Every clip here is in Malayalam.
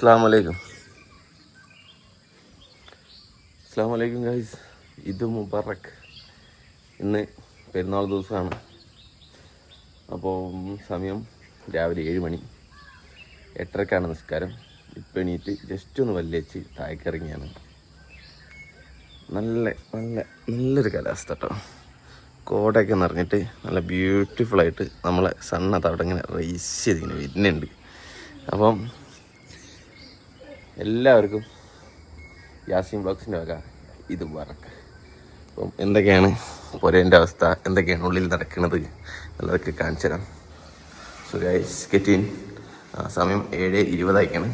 അസ്സാം വലൈക്കും അസ്സാം വലൈക്കും ഗൈസ് ഇത് മുബറക്ക് ഇന്ന് പെരുന്നാൾ ദിവസമാണ്. അപ്പോൾ സമയം രാവിലെ ഏഴ് മണി. എട്ടരക്കാണ് നിസ്കാരം. ഇപ്പം എണീറ്റ് ജസ്റ്റ് ഒന്ന് വല്ലേച്ച് താഴേക്കിറങ്ങിയാണ് നല്ല നല്ല നല്ലൊരു കാലാവസ്ഥ കേട്ടോ കോടയൊക്കെ നിറഞ്ഞിട്ട് നല്ല ബ്യൂട്ടിഫുൾ ആയിട്ട് നമ്മളെ സണ്ണത്ത് അവിടെ ഇങ്ങനെ റേസ് ചെയ്തിങ്ങനെ വരുന്നുണ്ട്. അപ്പം എല്ലാവർക്കും യാസിൻ ബ്ലോഗ്സിന്റെ വക ഇത് വറക്ക്. അപ്പം എന്തൊക്കെയാണ് പൊരേന്റെ അവസ്ഥ? എന്തൊക്കെയാണ് ഉള്ളിൽ നടക്കുന്നത് എന്നുള്ളതൊക്കെ കാണിച്ചു തരാം. സോ ഗൈസ് സമയം ഏഴ് ഇരുപതായിക്കാണ്.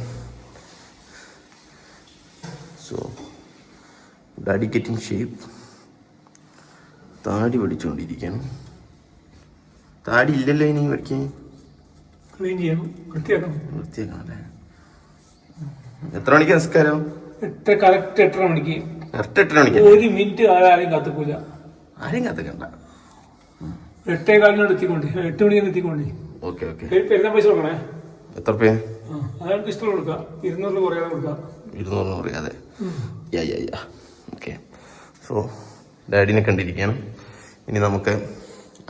സോ ഡാഡി ഗെറ്റിംഗ് ഷേപ്പ് താടി പഠിച്ചുകൊണ്ടിരിക്കുകയാണ് താടി ഇല്ലല്ലോ ഇനി വരയ്ക്കാൻ ക്ലീൻ ചെയ്യണം. വൃത്തിയാക്കണം. വൃത്തിയാക്കണം അല്ലേ? എത്ര മണിക്ക് നിസ്കാരം? എട്ട് കറക്റ്റ് എട്ടര മണിക്ക്? കറക്റ്റ് എട്ടര മണിക്ക്? ഒരു മിനിറ്റ് ആരും കാത്തുക്കൂല. ആരും കാത്തുക്കണ്ട. എട്ടേ കാലിനോട് എത്തിക്കൊണ്ട്. എട്ട് മണിക്ക് എത്തിക്കൊണ്ട്. Okay okay. പെരുന്നാൾ പൈസ കൊടുക്കണേ? എത്ര രൂപ അയാൾക്ക് ഇഷ്ടം കൊടുക്കാം. ഇരുന്നൂറിന് കുറയാതെ കൊടുക്കാം. ഇരുന്നൂറിന് പറയാതെ യാ യാ യാ. ഓക്കെ. സോ ഡാഡിനെ കണ്ടിരിക്കുകയാണ്. ഇനി നമുക്ക്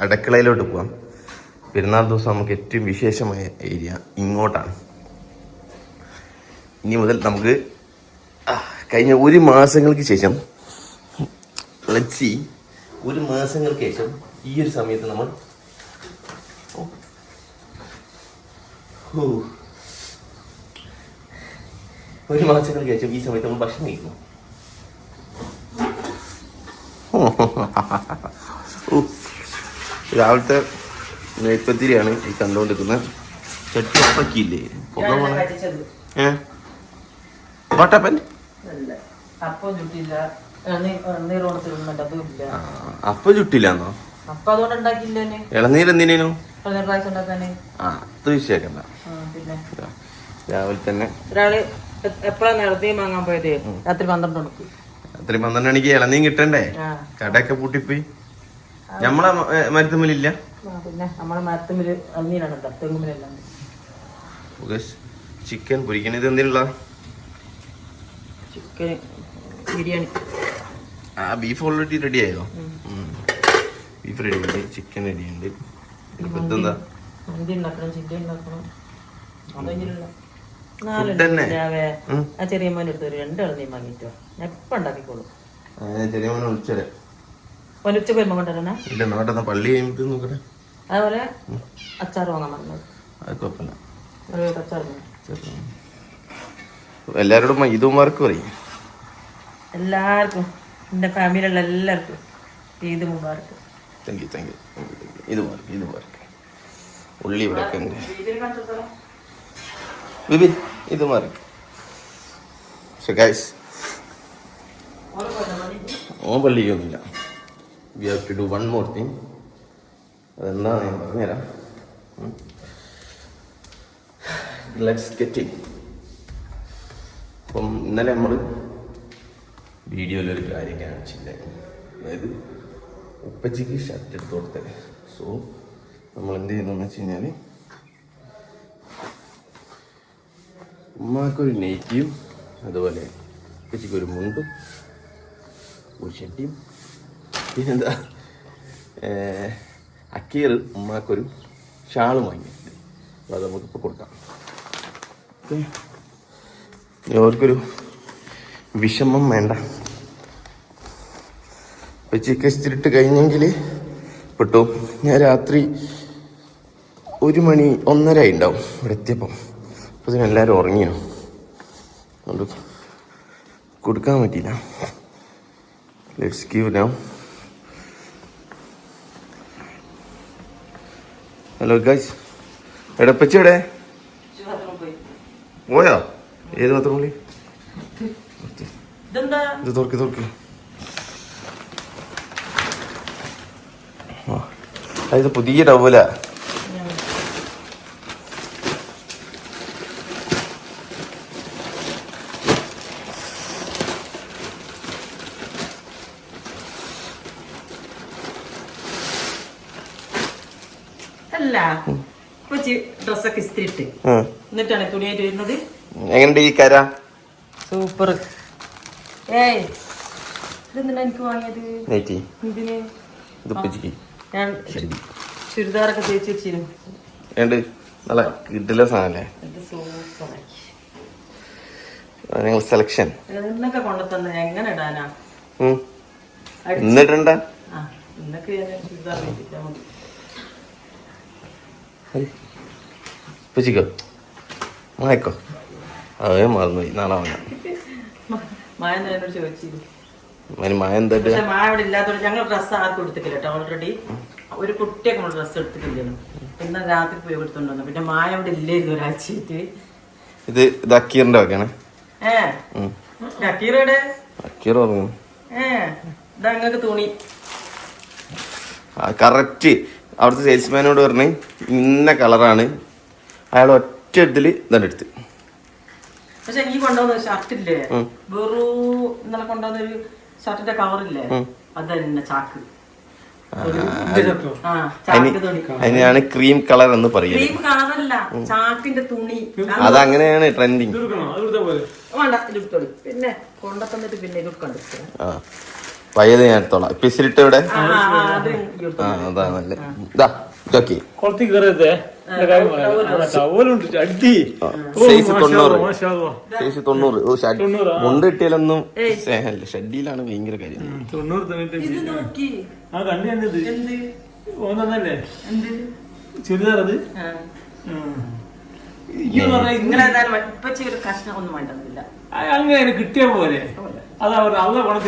അടുക്കളയിലോട്ട് പോവാം. പെരുന്നാൾ ദിവസം നമുക്ക് ഏറ്റവും വിശേഷമായ ഏരിയ ഇങ്ങോട്ടാണ്. ഇനി മുതൽ നമുക്ക് കഴിഞ്ഞ ഒരു മാസങ്ങൾക്ക് ശേഷം ലച്ചി ഒരു മാസങ്ങൾക്ക് ശേഷം ഈ ഒരു സമയത്ത് നമ്മൾ. ഒരു മാസങ്ങൾക്ക് ശേഷം ഈ സമയത്ത് നമ്മൾ ഭക്ഷണം കഴിക്കുന്നു. രാവിലത്തെ നെയ്പ്പത്തിരിയാണ് ഈ കണ്ടുകൊണ്ടിരിക്കുന്നത് ചട്ടി അപ്പക്കില്ലേ ഏ വാട്ടപ്പൻ അപ്പം ചുട്ടില്ല അപ്പം ചുട്ടില്ലാന്നോ ഇളനീര് എന്തിനു ആ അത് വിഷയാക്കണ്ട രാവിലെ തന്നെ. ഒരാൾ വാങ്ങാൻ പോയത്? രാത്രി പന്ത്രണ്ട് മണിക്ക്. രാത്രി പന്ത്രണ്ട് മണിക്ക് ഇളനീൻ കിട്ടണ്ടേ? കടയൊക്കെ പൂട്ടിപ്പോയി. നമ്മളെ മരുത്തുമ്മലില്ല? പിന്നെ നമ്മളെ കേട്ടോ ചിക്കൻ പൊരിക്കണ ഇത് എന്തിനുള്ള ചിക്കൻ ബിരിയാണി. ആ ബീഫ് ഓൾറെഡി റെഡി ആയോ? ബീഫ് റെഡി ഉണ്ട് ചിക്കൻ റെഡി ഉണ്ട്. ഇതെന്താ? മന്തി ഉണ്ടാക്കണം ഉണ്ടാക്കണം. ആ ചെറിയ മോനെ എടുത്ത് ഒരു രണ്ട് ഇളനീ വാങ്ങിട്ടോ ഞാൻ എപ്പം ഉണ്ടാക്കിക്കോളും. ആ, ഞാൻ ചെറിയ മോനെ വിളിച്ചത് പൊലിച്ച വരുമ്പോ കൊണ്ടുവരണേ? ഇല്ല നോട്ടെന്നാ പള്ളി കഴിഞ്ഞിട്ട് നോക്കട്ടെ. അതുപോലെ അച്ചാർ വാങ്ങാൻ പറഞ്ഞത്. അത് കുഴപ്പമില്ല. ഒരു അച്ചാർ മതി. മൈദുമാർക്ക് പറയും. എല്ലാവർക്കും എന്റെ ഫാമിലിയിലുള്ള എല്ലാവർക്കും Eid Mubarak thank you thank you ഇത് മാർക്ക് ഇത് മാർക്ക് ഉള്ളി ഇവിടെ ഉണ്ട്. ബിബി ഇത് മാർക്ക് പക്ഷെ ഗൈസ് ഓൻ പള്ളിക്കൊന്നുമില്ല. We have to do one more thing അതെന്താണ് ഞാൻ പറഞ്ഞുതരാം. ലെറ്റ്സ് ഗെറ്റ് ഇൻ അപ്പം ഇന്നലെ നമ്മൾ വീഡിയോയിലൊരു കാര്യം കാണിച്ചില്ല? അതായത് ഉപ്പച്ചിക്ക് ഷർട്ട് എടുത്ത് കൊടുത്തത് സോ നമ്മൾ എന്ത് ചെയ്യുന്നതെന്ന് വെച്ച് കഴിഞ്ഞാൽ ഉമ്മാക്കൊരു നെയ്റ്റിയും അതുപോലെ ഉപ്പച്ചിക്ക് ഒരു മുണ്ടും ഒരു ഷട്ടിയും പിന്നെന്താ അക്കീർ ഉമ്മാക്കൊരു ഷാളും വാങ്ങിയിട്ടുണ്ട്. അപ്പോൾ അത് നമുക്കിപ്പോൾ കൊടുക്കാം. ഓക്കെ അവർക്കൊരു വിഷമം വേണ്ട. ഇപ്പം ചിക്കൻ ഇസ്തിരിട്ട് കഴിഞ്ഞെങ്കിൽ പെട്ടു. ഞാൻ രാത്രി ഒരു മണി ഒന്നര ഉണ്ടാവും ഇവിടെ എത്തിയപ്പം. അപ്പോൾ ഇതിനെല്ലാവരും ഉറങ്ങിയോ അതുകൊണ്ട് കൊടുക്കാൻ പറ്റിയില്ല. Let's give now hello guys എടപ്പച്ചിടെ പോയോ? ഏത് പത്രം ഇതെന്താ? ഇത് തുറക്ക് തുറക്ക്. അതായത് പുതിയ ടവല അല്ല കൊച്ചി ഡ്രസ്സൊക്കെ ഇസ്തിരിട്ട് എന്നിട്ടാണ് തുണിയായിട്ട് വരുന്നത്. എങ്ങനെയുണ്ട് ഈ കര? സൂപ്പർ. ഏയ് ഇതെന്തിനാ എനിക്ക് വാങ്ങിയത്? നെറ്റി. ഇതിന് ഇത് ഉപ്പച്ചിക്ക് ഞാൻ ചുരിദാറൊക്കെ തേച്ച് വെച്ചിരുന്നു. നല്ല സാധനല്ലേ? നിങ്ങൾ സെലക്ഷൻ എന്നൊക്കെ കൊണ്ടുതന്നെ എങ്ങനെ ഇടാനാ. എന്നിട്ടുണ്ട ആ ഇന്നൊക്കെ ഞാൻ ചുരിദാർ തേച്ചിട്ടാ മതി. ഉപ്പച്ചിക്കോ മായക്കോ അതേ മറന്നുപോയി നാളെ വാങ്ങാം മായ എന്നോട് ചോദിച്ചിരുന്നു. മായ എന്താ പക്ഷെ മായ അവിടെ ഇല്ലാത്തതുകൊണ്ട് ഞങ്ങൾ ഡ്രസ്സ് ആർക്കും എടുത്തിട്ടില്ല കേട്ടോ ഓൾറെഡി ഒരു കുട്ടിയൊക്കെ നമ്മൾ ഡ്രസ്സ് എടുത്തിട്ടില്ലല്ലോ പിന്നെ രാത്രി പോയി കൊടുത്തോണ്ടു പിന്നെ മായ അവിടെ ഇല്ലായിരുന്നു ഒരാഴ്ചയിട്ട് ഇത് വകയാണ്. ഏ? നക്കീറയുടെ അക്കീർ പറഞ്ഞു ഇതാ നിങ്ങൾക്ക് തുണി. കറക്റ്റ് അവിടുത്തെ സെയിൽസ്മാനോട് പറഞ്ഞ് ഇന്ന കളറാണ് അയാൾ ഒറ്റ എടുത്തിൽ ഇതാണ് എടുത്ത്. പക്ഷെ ഈ കൊണ്ടുവന്ന ഷർട്ടില്ലേ? വെറു ഇന്നലെ കൊണ്ടുവന്ന ഒരു ഷർട്ടിന്റെ കവറില്ലേ? അത് തന്നെ ചാക്ക് അതിനാണ് ക്രീം കളർ എന്ന് പറയുന്നത്. ക്രീം കളറല്ല ചാക്കിന്റെ തുണി. അതങ്ങനെയാണ് ട്രെൻഡിങ് പിന്നെ കൊണ്ടത്തന്നിട്ട് പിന്നെ ഇത് ആ. പയ്യത് ഞാൻ എടുത്തോളാം. ഇപ്പൊ ഇസിലിട്ട് ഇവിടെ അതാ നല്ല ഇതാ ഇതൊക്കെ. കുറച്ച് സൈസ് തൊണ്ണൂറ്? മുണ്ട് കിട്ടിയാലൊന്നും സ്നേഹമല്ല. ഷഡിയിലാണ് ഭയങ്കര കാര്യം. തൊണ്ണൂറ് തൊണ്ണൂറ്റി ഇത് നോക്കി. ആ കണ്ടു എന്ത്? ഓന്നല്ലേ എന്ത്? ചുരിദാർ അത് ആ. ഇങ്ങനെ പറഞ്ഞാ നിങ്ങൾ ഏതായാലും ഒരു കഷ്ണം ഒന്നും വേണ്ടതില്ല. അങ്ങനെ കിട്ടിയ പോലെ. അതാ അള്ള പണം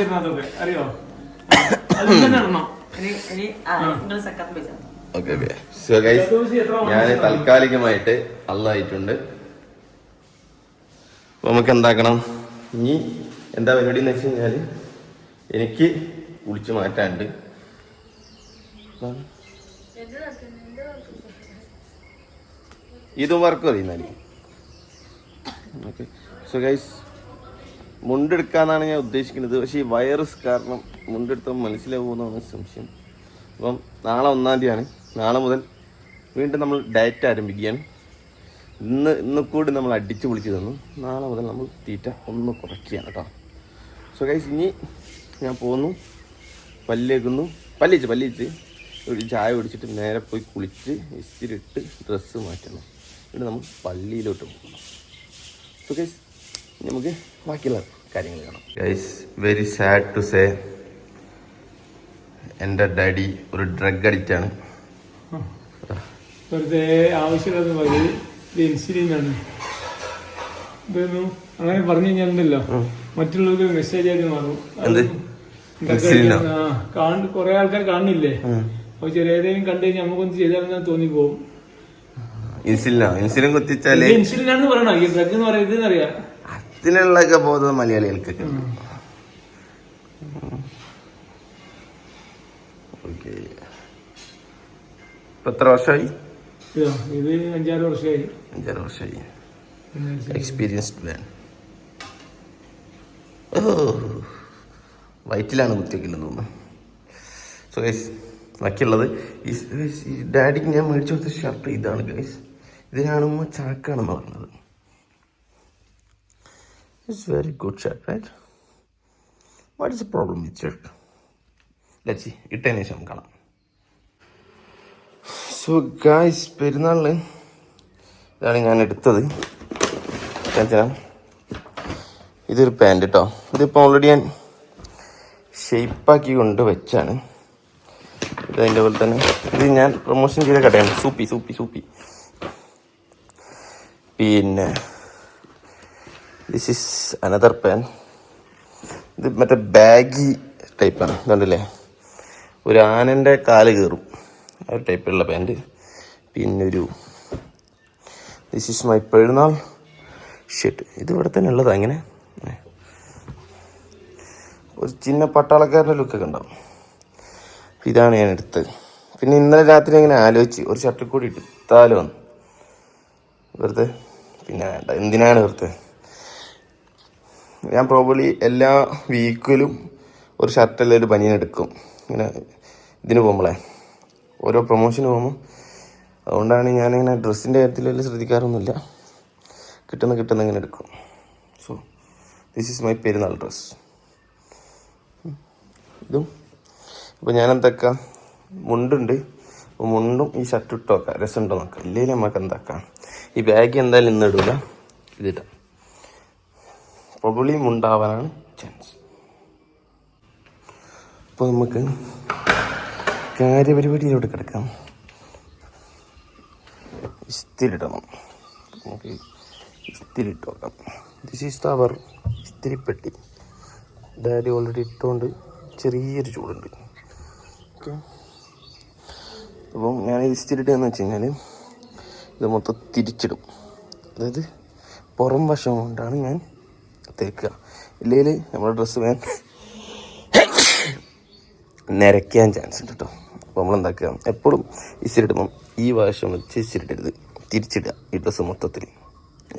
അറിയോ? അത് തന്നെ ഇടണം. നിങ്ങൾ പൈസ ഓക്കെ ഞാൻ താൽക്കാലികമായിട്ട് അള്ളായിട്ടുണ്ട്. നമുക്ക് എന്താക്കണം? ഇനി എന്താ പരിപാടി എന്ന് വെച്ച് കഴിഞ്ഞാൽ എനിക്ക് വിളിച്ചു മാറ്റാണ്ട് ഇതും വർക്ക് ഓക്കെ. സോ ഗൈസ് മുണ്ടെടുക്കാന്നാണ് ഞാൻ ഉദ്ദേശിക്കുന്നത്. പക്ഷേ ഈ വൈറസ് കാരണം മുണ്ടെടുത്താൽ മനസ്സിലാവുമെന്നാണ് സംശയം. അപ്പം നാളെ ഒന്നാം തീയതിയാണ്. നാളെ മുതൽ വീണ്ടും നമ്മൾ ഡയറ്റ് ആരംഭിക്കുകയാണ്. ഇന്ന് ഇന്ന് കൂടി നമ്മൾ അടിച്ച് പൊളിച്ച് തന്നു. നാളെ മുതൽ നമ്മൾ തീറ്റ ഒന്ന് കുറയ്ക്കുകയാണ് കേട്ടോ. സോ ഗൈസ് ഇനി ഞാൻ പോകുന്നു പല്ലേക്കുന്നു പല്ലിച്ച് പല്ലിച്ച് ഒരു ചായ കുടിച്ചിട്ട് നേരെ പോയി കുളിച്ച് ഇസ്തിരി ഇട്ട് ഡ്രസ്സ് മാറ്റണം. എന്നിട്ട് നമ്മൾ പള്ളിയിലോട്ട് പോകണം. സോ ഗൈസ് നമുക്ക് ബാക്കിയുള്ള കാര്യങ്ങൾ കാണാം. വെരി സാഡ് ടു സേ എന്റെ ഡാഡി ഒരു ഡ്രഗ് അഡിക്റ്റ് ആണ്. വെറുതെ മതി. ഇത് ഇൻസുലിൻ ആണ്. ഇതൊന്നും അങ്ങനെ പറഞ്ഞു കഴിഞ്ഞാലുണ്ടല്ലോ മറ്റുള്ളവർക്ക് മെസ്സേജ് ആയിട്ട് മാറും. കാണു കുറെ ആൾക്കാർ കാണുന്നില്ലേ? അപ്പൊ ചെറിയ ഏതെങ്കിലും കണ്ടു കഴിഞ്ഞാൽ നമുക്കൊന്ന് ചെയ്താലെന്ന് തോന്നിപ്പോവും. പോകും ഇൻസുലിൻ കുത്തിച്ചാൽ ഇൻസുലിൻ ആണെന്ന് പറയണോ? ഈ ഡ്രഗ് എന്ന് പറയുന്നത് ഇതെന്നറിയാം അതിനുള്ളൊക്കെ ബോധം മലയാളികൾക്കൊക്കെ. ഓക്കെ ഇപ്പൊ എത്ര വർഷമായി? ഇതോ അഞ്ചാറ് വർഷമായി. അഞ്ചാറ് വർഷമായി. എക്സ്പീരിയൻസ്ഡ് മാൻ വയറ്റിലാണ് കുത്തിവെക്കില്ലെന്ന് തോന്നുന്നു. സോ ഗൈസ് ബാക്കിയുള്ളത് ഈ ഡാഡിക്ക് ഞാൻ മേടിച്ചു കൊടുത്ത ഷർട്ട് ഇതാണ് ഗൈസ് ഇതിനാണ് കാണുമ്പോൾ ചാക്കാണെന്ന് പറഞ്ഞത് it's very good shirt right what is a problem with shirt Lachi ഇട്ടതിന് ശേഷം കാണാം. സോ ഗായ്സ് പെരുന്നാളിന് ഇതാണ് ഞാൻ എടുത്തത്. ഇതൊരു പാന്റ് കേട്ടോ ഇതിപ്പോൾ ഓൾറെഡി ഞാൻ ഷേപ്പാക്കി കൊണ്ട് വെച്ചാണ്. ഇത് അതിന്റെ പോലെ തന്നെ. ഇത് ഞാൻ പ്രൊമോഷൻ ചെയ്ത കടയാണ്. സൂപ്പി സൂപ്പി സൂപ്പി. പിന്നെ ദിസ് ഇസ് അനദർ പാൻ ഇത് മറ്റേ ബാഗി ടൈപ്പാണ് ഇതുണ്ടല്ലേ? ഒരു ആനന്റെ കാൽ കയറും ആ ഒരു ടൈപ്പിലുള്ള പാന്റ് പിന്നെ ഒരു this is my Perunnal shirt ഇത് ഇവിടെ തന്നെ ഉള്ളത് അങ്ങനെ ഒരു ചിന്ന പട്ടാളക്കാരന്റെ ലുക്കൊക്കെ ഉണ്ടാവും. ഇതാണ് ഞാൻ എടുത്തത്. പിന്നെ ഇന്നലെ രാത്രി ഇങ്ങനെ ആലോചിച്ച് ഒരു ഷർട്ടിൽ കൂടി എടുത്താലോ എന്ന് വെറുതെ. പിന്നെ വേണ്ട എന്തിനാണ് വെറുതെ? ഞാൻ പ്രോബ്ലി എല്ലാ വീക്കിലും ഒരു ഷർട്ടല്ല ഒരു ബനിയൻ എടുക്കും ഇങ്ങനെ ഇതിന് പോകുമ്പോളേ ഓരോ പ്രൊമോഷന് പോകുമ്പോൾ അതുകൊണ്ടാണ് ഞാനിങ്ങനെ ഡ്രസ്സിന്റെ കാര്യത്തിൽ വലിയ ശ്രദ്ധിക്കാറൊന്നുമില്ല. കിട്ടുന്ന കിട്ടുന്ന ഇങ്ങനെ എടുക്കും. So this is my Perunnal dress ഇതും. ഇപ്പോൾ ഞാൻ എന്തൊക്കെ മുണ്ടുണ്ട് മുണ്ടും ഈ ഷർട്ട് ഇട്ട് നോക്കാം രസമുണ്ടോ നോക്കാം. ഇല്ലെങ്കിൽ നമുക്ക് എന്താക്കാം? ഈ ബാഗ് എന്തായാലും ഇന്ന് ഇടൂല. ഇതിടാം പ്രൊബിളി മുണ്ടാവാനാണ് ചാൻസ് അപ്പോൾ നമുക്ക് കാര്യപരിപാടിയിലോട്ട് കിടക്കാം. ഇസ്തിരിടണം. നമുക്ക് ഇസ്തിരിട്ട് നോക്കാം. ദിസ് ഈസ് അവർ ഇസ്തിരിപ്പെട്ടി ഡാഡി ഓൾറെഡി ഇട്ടുകൊണ്ട് ചെറിയൊരു ചൂടുണ്ട്. ഓക്കെ അപ്പം ഞാൻ ഇസ്തിരിട്ടെന്ന് വെച്ച് കഴിഞ്ഞാൽ ഇത് മൊത്തം തിരിച്ചിടും. അതായത് പുറം വശം കൊണ്ടാണ് ഞാൻ തേക്കുക. ഇല്ലെങ്കിൽ നമ്മുടെ ഡ്രസ്സ് വേൻ നിരയ്ക്കാൻ ചാൻസ് ഉണ്ട് കേട്ടോ അപ്പോൾ നമ്മൾ എന്താക്കുക എപ്പോഴും ഇസിരിടുമ്പം ഈ വശം വെച്ച് ഇസ്തിരിട്ടരുത് തിരിച്ചിടുക. ഈ ഡ്രസ്സ് മൊത്തത്തിൽ.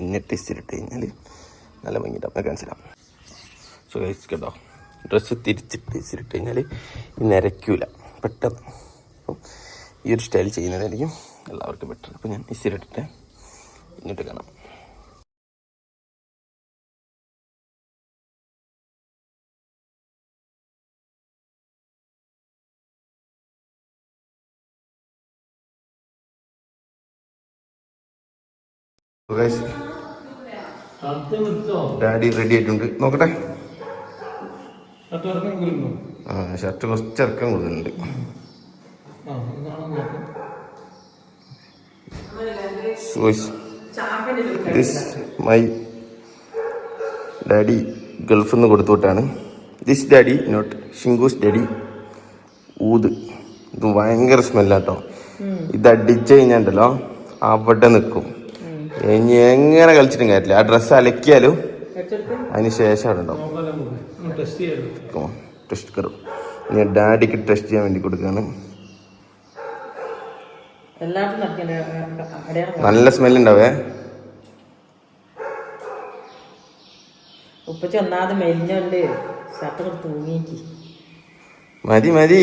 എന്നിട്ട് ഇസിരിട്ട് കഴിഞ്ഞാൽ നല്ല ഭംഗിയിട്ടാണ് കാണിച്ചിടാം സോ ഗൈസ് കേട്ടോ ഡ്രസ്സ് തിരിച്ചിട്ട് ഇസിരിട്ട് കഴിഞ്ഞാൽ നിരക്കൂല പെട്ടെന്ന്. അപ്പം ഈ ഒരു സ്റ്റൈൽ ചെയ്യുന്നതായിരിക്കും എല്ലാവർക്കും ബെറ്റർ അപ്പോൾ ഞാൻ ഇസിരിട്ടിട്ട് എന്നിട്ട് കാണാം. ഡാഡി റെഡി ആയിട്ടുണ്ട്. നോക്കട്ടെ. ആ ഷർട്ട് കുറച്ച് ഇറക്കം കൂടുതലുണ്ട്. This മൈ ഡാഡി ഗൾഫിൽ നിന്ന് കൊടുത്തു വിട്ടാണ് ദിസ് ഡാഡി നോട്ട് ഷിങ്കൂസ് ഡാഡി ഊത്. ഇത് ഭയങ്കര സ്മെല്ലാട്ടോ ഇത് അടിച്ചു കഴിഞ്ഞാണ്ടല്ലോ അവിടെ നിൽക്കും. ഇനി എങ്ങനെ കളിച്ചിട്ടും കാര്യമില്ല. ആ ഡ്രസ്സ് അലക്കിയാലും അതിന് ശേഷം അവിടെ ഉണ്ടാവും. ടെസ്റ്റ് കറും. ഇനി ഡാഡിക്ക് ടെസ്റ്റ് ചെയ്യാൻ വേണ്ടി കൊടുക്കുകയാണ്. നല്ല സ്മെല്ലുണ്ടാവേ ഉപ്പച്ച ഒന്നാമത് മെലിഞ്ഞുണ്ട് ഷർട്ട് തൂങ്ങിക്ക് മതി മതി.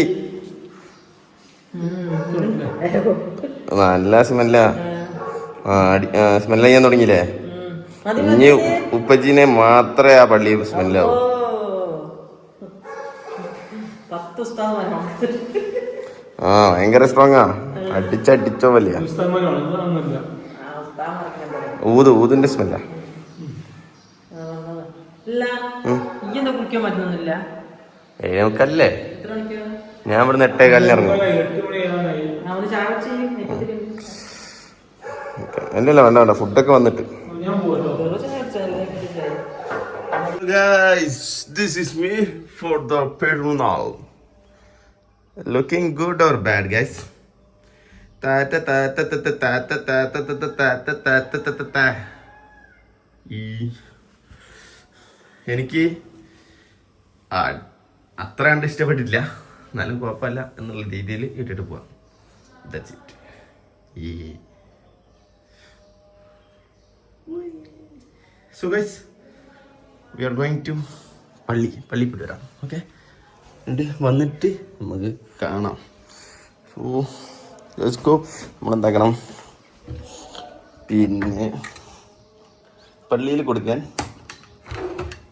നല്ല സ്മെല്ല സ്മെൽ ചെയ്യാൻ തുടങ്ങിയില്ലേ? ഇനി ഉപ്പച്ചിനെ മാത്രമേ ആ പള്ളി സ്മെല്ലാവൂ ആ ഭയങ്കര സ്ട്രോങ് ആ. അടിച്ചടിച്ചോ വലിയ ഊത് ഊതിന്റെ സ്മെല്ല ഏഴുമുക്കല്ലേ ഞാൻ ഇവിടുന്ന് എട്ടേ കാലിന് ഇറങ്ങും. എന്റെ അല്ല വേണ്ട വേണ്ട ഫുഡൊക്കെ വന്നിട്ട് looking good or bad guys എനിക്ക് അത്ര കണ്ട് ഇഷ്ടപ്പെട്ടില്ല എന്നാലും കുഴപ്പമില്ല എന്നുള്ള രീതിയിൽ ഇട്ടിട്ട് പോവാം ദറ്റ്സ് ഇറ്റ് ഈ so guys we are going to പള്ളി പള്ളി പോയിട്ട് വരാം ഓക്കെ എന്നിട്ട് വന്നിട്ട് നമുക്ക് കാണാം. സോ ഗോ നമ്മളെന്താക്കണം? പിന്നെ പള്ളിയിൽ കൊടുക്കാൻ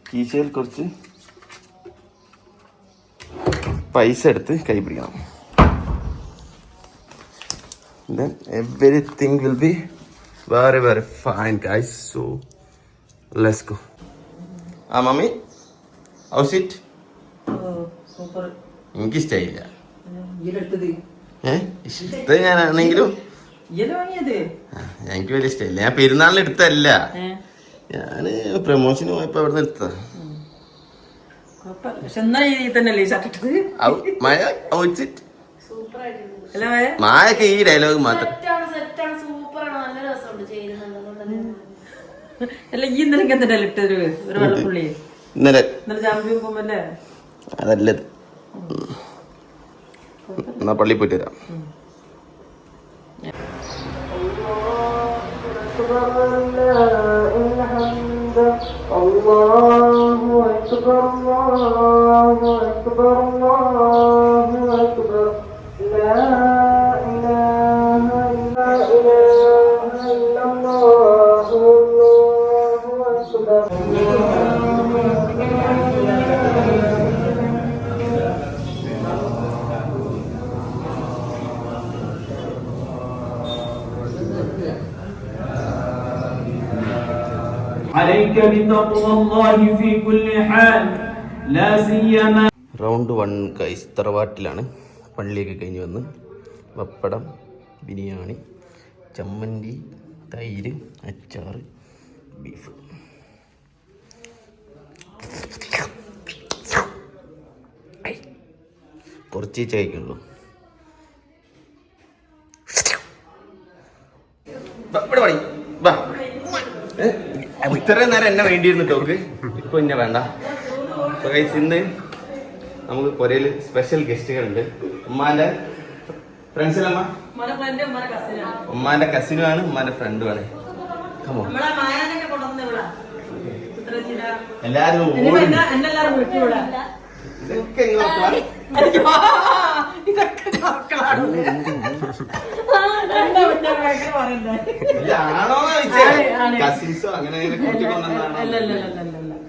കീശയിൽ കുറച്ച് പൈസ എടുത്ത് കൈ പിടിക്കണം. Then everything will be very very fine guys. So let's go ആ മമ്മി? ഹൗസ് ഇറ്റ് എനിക്ക് ഇഷ്ടമായില്ല ഇഷ്ടം ഞാനാണെങ്കിലും. എനിക്ക് വലിയ ഇഷ്ടമില്ല ഞാൻ പെരുന്നാളിന് എടുത്തല്ല ഞാൻ പ്രമോഷന് പോയപ്പോ അവിടെ എടുത്ത മഴ? മഴയൊക്കെ ഈ ഡയലോഗ് മാത്രം. അല്ല ഈ ഇന്നലെ. ഇന്നലെ ഇന്നലെ ചാമ്പ്യൻ പള്ളി പോയിട്ട് വരാം. بتقوى الله في كل حال لا سيما റൗണ്ട് വൺ കൈസ് തറവാട്ടിലാണ് പള്ളിയൊക്കെ കഴിഞ്ഞ് വന്ന് പപ്പടം ബിരിയാണി ചമ്മന്തി തൈര് അച്ചാറ് ബീഫ് ഐ, കുറച്ച് കഴിക്കുള്ളൂ ഇത്രയും നേരം എന്നെ വേണ്ടിയിരുന്നു ടോക്ക് ഇപ്പൊ എന്നെ വേണ്ട ഇന്ന് നമുക്ക് പുരയിൽ സ്പെഷ്യൽ ഗസ്റ്റുകളുണ്ട് ഉമ്മാന്റെ ഫ്രണ്ട്സിലമ്മ. ഉമ്മാന്റെ കസിനുമാണ് ഉമ്മാന്റെ ഫ്രണ്ടുമാണ് കമോ. എല്ലാരും. ഇതൊക്കെ? ഇതൊക്കെ. കസിൻസോ അങ്ങനെ.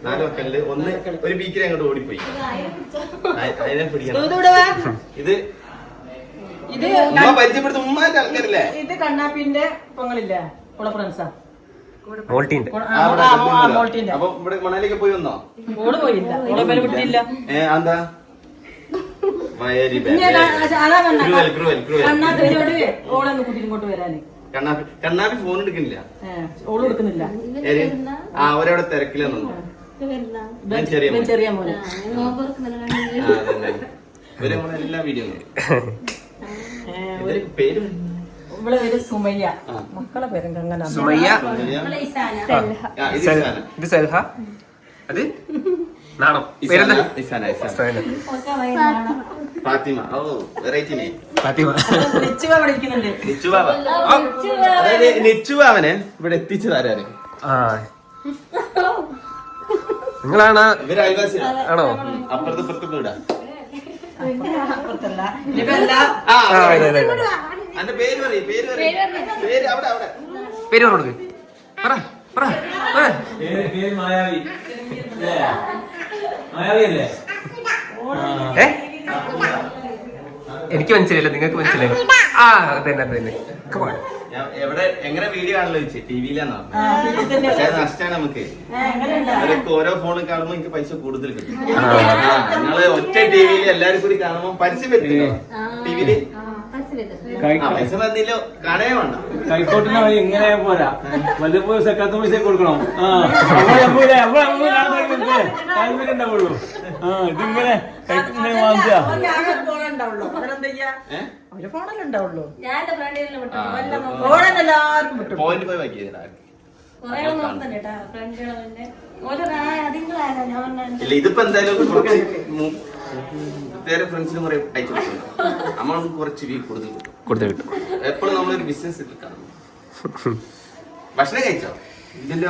നാല് മക്കളിൽ ഒന്ന് ഒരു ബീക്കിൽ അങ്ങോട്ട് ഓടിപ്പോയി. അ- അതിനെ പിടിക്കണം. ഇത്. ഇത് ഇത് ഉമ്മ പരിചയപ്പെടുത്ത ഉമ്മാന്റെ ആൾക്കാരല്ലേ ഇത് കണ്ണാപ്പിന്റെ പൊങ്ങളില്ലേ ഉള്ള ഫ്രണ്ട്സാ അപ്പൊ ഇവിടെ മണാലിക്ക് പോയി വന്നോ? ഓൾ പോയില്ല. ഓളെ വിട്ടില്ല ഏ എന്താ ഇങ്ങോട്ട് വരാന്. കണ്ണാപ്പി ഫോൺ എടുക്കുന്നില്ല. ഓൾ ഏത്? ആ അവരവിടെ തിരക്കിലെന്നു ഞാൻ ചെറിയ മോനെ. എല്ലാ വീഡിയോ പേര്? സുമയ്യ. മക്കളെ പേരും സുമയ്യ? ഇത് സെൽഹ? അത്? നാണം. Fatima. Oh variety name Fatima Nichubaba അതായത് നിച്ചുബാവനെ ഇവിടെ എത്തിച്ചതാരാണ് ആ. നിങ്ങളാണ് ഇവർ അയൽവാസി ആണോ? അപ്പുറത്ത് ഇപ്പുറത്ത് വീടാ പേര് പറയ് പേര് പറയ്. പേര് അവിടെ അവിടെ. പേര് പറഞ്ഞു കൊടുക്ക്. പറ പറ പറ. പേര് പേര് മായാവി. അല്ലേ ഏ? എനിക്ക് മനസ്സിലായില്ല നിങ്ങൾക്ക് മനസ്സിലായി ആ അതന്നെ അതന്നെ. Come on. ഞാൻ എവിടെ എങ്ങനെ വീഡിയോ ആണല്ലോ ചോദിച്ചേ? ടി വിയിലാന്നോ ആ, ഇതിൽ തന്നെ പക്ഷെ അത് നഷ്ടമാണ് നമുക്ക്. ഏ, എങ്ങനെയുണ്ട് അവരൊക്കെ ഓരോ ഫോണിൽ കാണുമ്പോ എനിക്ക് പൈസ കൂടുതൽ കിട്ടും. നിങ്ങൾ ഒറ്റ ടി വിയിൽ എല്ലാരും കൂടി കാണുമ്പോ പരസ്യം പറ്റില്ല പൈസ തന്നില്ലോ. കാണേ വേണ്ട. കൈക്കോട്ടിന് വഴി ഇങ്ങനെ പോരാ. വല്ലപ്പോഴും സെക്കാത്ത പൈസ കൊടുക്കണം. താല്പര്യം ഉണ്ടാവുള്ളൂ ആ ഇതിങ്ങനെ വാങ്ങിച്ചാ ഒരു വിട്ടു. പോയിന്റ് പോയി വാക്കിയതാ ഇതിപ്പോ എന്തായാലും വേറെ ഫ്രണ്ട്സിന് കുറെ അയച്ചു കൊടുക്കുന്നു നമ്മൾക്ക് കുറച്ച് വീ കൂടുതൽ കിട്ടും. കൊടുത്തു കിട്ടും. എപ്പോഴും നമ്മളൊരു ബിസിനസ് കാണും. ഭക്ഷണം കഴിച്ചോ? ഇതിന്റെ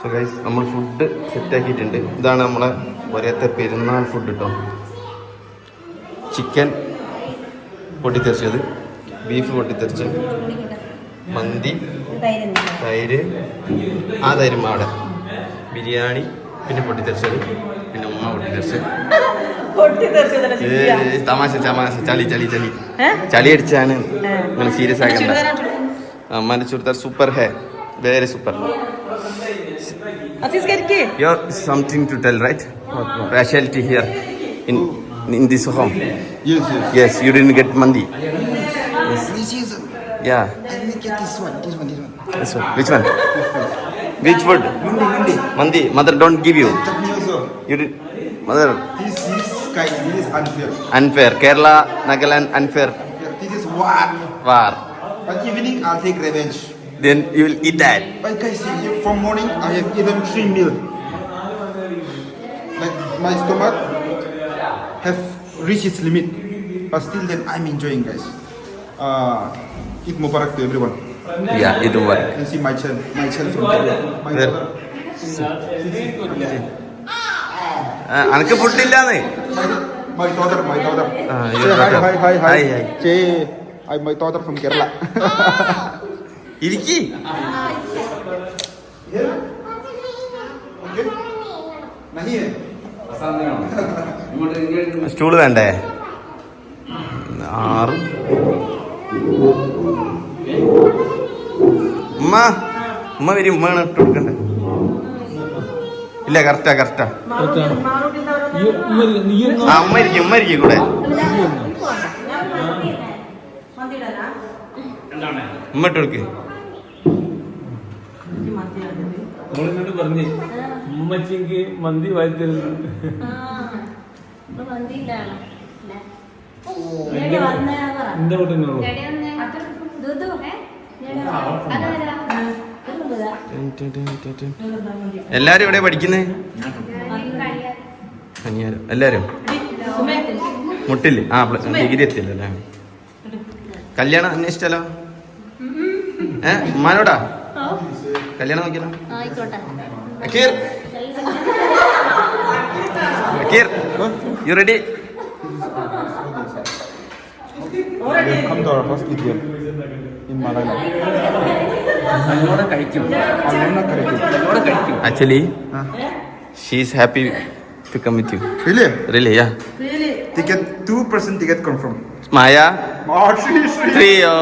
സോ ഗൈസ് നമ്മൾ ഫുഡ് സെറ്റ് ആക്കിയിട്ടുണ്ട്. ഇതാണ് നമ്മളെ ഒരേത്തെ പെരുന്നാൾ ഫുഡ് കേട്ടോ ചിക്കൻ പൊട്ടിത്തെറിച്ചത്. ബീഫ് പൊട്ടിത്തെറിച്ച് മന്തി തൈര് ആ തൈരും അവിടെ ബിരിയാണി പിന്നെ പൊട്ടിത്തെറിച്ചത് പിന്നെ ഉമ്മ. ഏ, തമാശ തമാശ ചളി ചളി ചളി? ചളി അടിച്ചാണ് നിങ്ങൾ സീരിയസ് ആക്കണ്ട. അമ്മാന്റെ churidar super hey very super tell, right? Specialty here in in this home. Yes, yes. Yes, you didn't get mandi. This is. Yeah, I will get this one. This one. This one. this one. Which one? Which food? Mandi, Mandi. Mandi. Mother don't give you. You did. Mother This is kind. This is unfair. unfair. Kerala, Nagaland unfair. This is war. War. But evening I'll take revenge. Then you will eat that. But guys, from morning I have eaten three meal. Like my stomach have reached its limit, but still then I'm enjoying, guys. Uh, Eid Mubarak to everyone. Yeah, it will work. You see my chin, my chin from there. My. അനക്ക് ഫുഡില്ലാന്ന് My, my daughter, my daughter. Uh, Say hi, daughter. hi, hi, hi. Hi, hi. Say, I'm my daughter from Kerala. ഇരിക്കി. സ്റ്റൂൾ വേണ്ടേ ആറ് ഉമ്മ ഉമ്മ വരും ഉമ്മ ആണ് ഇട്ട് കൊടുക്കണ്ടേ? ഇല്ല കറക്റ്റാ കറക്റ്റാ ആ. ഉമ്മ ഇരിക്കും ഉമ്മ ഇരിക്കും കൂടെ. ഉമ്മ ഇട്ട് കൊടുക്ക്. മോളിനോട് പറഞ്ഞേ. ഉമ്മച്ചിക്ക് മന്തി വായിത്തരുന്നുണ്ട് എന്റെ വീട്ടിനുള്ളൂ എല്ലാരും എവിടെ പഠിക്കുന്നേ? എല്ലാരും? മുട്ടില്ലേ ആ ഡിഗ്രി എത്തില്ല അല്ലേ? കല്യാണം അന്വേഷിച്ചാലോ? ഏ ഉമ്മാനോടാ? കല്യാണം നോക്കിയാലോ? അക്കീർ. അക്കീർ you ready Come to our house actually she is happy to come with you really really yeah really ticket 2% ticket confirm Maya മാർട്ടി ശ്രീ ഓ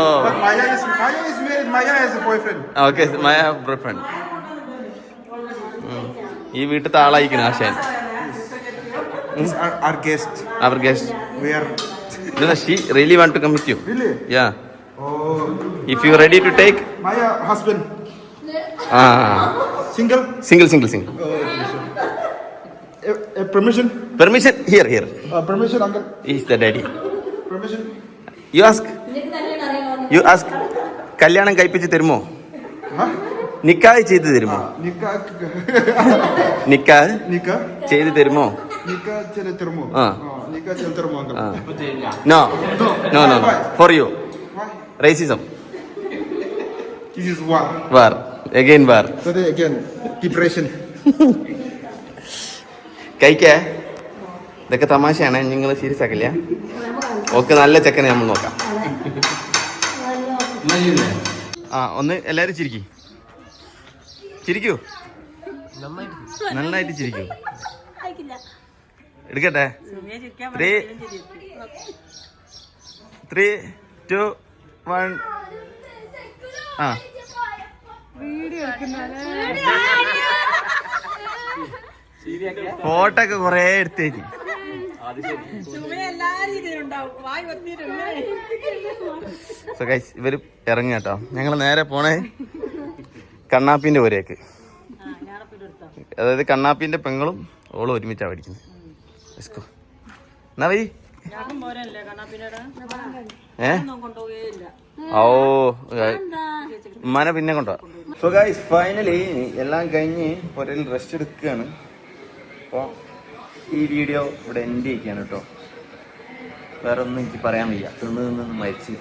Maya is Maya is married boyfriend okay Maya boyfriend ഈ വീട്ടിൽ താളായിക്കുന്ന ആശയൻ is are guest are guest we are she really want to come with you really yeah if you ready to take Maya, husband. ആ Single? Single single single Uh, uh, permission? Permission here here Uh, permission, uncle. Is the daddy Permission? You ask you ask കല്യാണം കഴിപ്പിച്ച് തരുമോ? നിക്കാഹ് ചെയ്ത് തരുമോ. നിക്കാഹ് Nikah? ചെയ്ത് തരുമോ. Ah. Oh, no no no for you? Racism This is war. War again war Today again, depression. കഴിക്കേ? ഇതൊക്കെ തമാശയാണ്. നിങ്ങൾ സീരിയസ് ആക്കില്ല. ഓക്കെ നല്ല ചെക്കനെ നമ്മൾ നോക്കാം. ആ ഒന്ന് എല്ലാരും ചിരിക്കി. ചിരിക്കൂ. നന്നായിട്ട് ചിരിക്കൂ. എടുക്കട്ടെ? Three three two one. ആ. ഫോട്ടോ ഒക്കെ കൊറേ എടുത്തേക്ക്. സോ ഗൈസ് ഇവർ ഇറങ്ങി കേട്ടോ ഞങ്ങൾ നേരെ പോണേ കണ്ണാപ്പിന്റെ ഓരേക്ക് അതായത് കണ്ണാപ്പിന്റെ പെങ്ങളും ഓളും ഒരുമിച്ചാ പഠിക്കുന്നത്. എന്നാ വരി? ഏ? ഓ ഉമ്മാനെ പിന്നെ കൊണ്ടോ സോ ഗൈസ് ഫൈനലി എല്ലാം കഴിഞ്ഞ് പുരയിൽ റെസ്റ്റ് എടുക്കുകയാണ്. അപ്പോൾ ഈ വീഡിയോ ഇവിടെ എൻഡ് ചെയ്യിക്കുകയാണ് കേട്ടോ. വേറെ ഒന്നും എനിക്ക് പറയാൻ വയ്യ. തിന്ന് തിന്ന് മരിച്ച്.